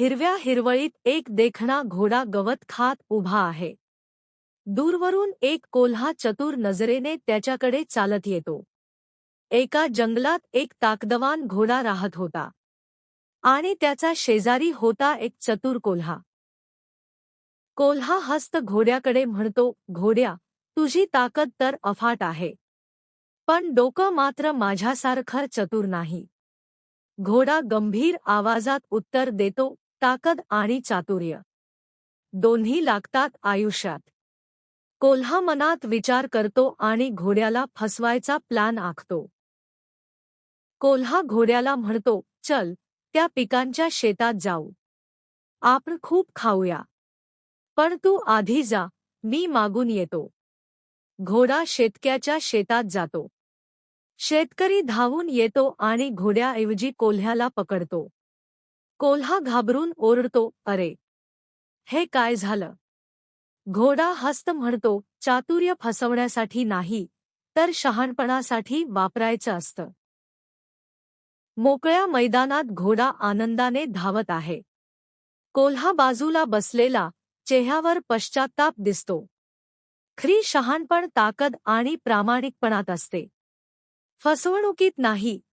हिरव्या हिरवळीत एक देखणा घोडा गवत खात उभा आहे. दूरवरून एक कोल्हा चतुर नजरेने त्याच्याकडे चालत येतो. एका जंगलात एक ताकदवान घोडा राहत होता. आणि त्याचा शेजारी होता एक चतुर कोल्हा. कोल्हा हस्त घोड्याकडे म्हणतो घोड्या तुझी ताकद तर अफाट आहे. पण डोकं मात्र माझ्यासारखं चतुर नाही. घोडा गंभीर आवाजात उत्तर देतो ताकद आणि चातुर्य. दोन्ही लागतात आयुष्यात. कोल्हा मनात विचार करतो आणि घोड्याला फसवायचा प्लॅन आखतो. कोल्हा घोड्याला म्हणतो चल त्या पिकांच्या शेतात जाऊ. आपण खूप खाऊया. पण तू आधी जा मी मागून येतो. घोडा शेतक्याच्या शेतात जातो. शेतकरी धावून येतो आणि घोड्याऐवजी कोल्ह्याला पकडतो. कोल्हा घाबरून ओरडतो अरे हे काय झालं? घोडा हस्त म्हणतो चातुर्य फसवण्यासाठी नाही तर शहाणपणासाठी वापरायचं असतं. मोकळ्या मैदानात घोडा आनंदाने धावत आहे. कोल्हा बाजूला बसलेला चेह्यावर पश्चाताप दिसतो. खरी शहाणपण ताकद आणि प्रामाणिकपणात असते. फसवणुकीत नाही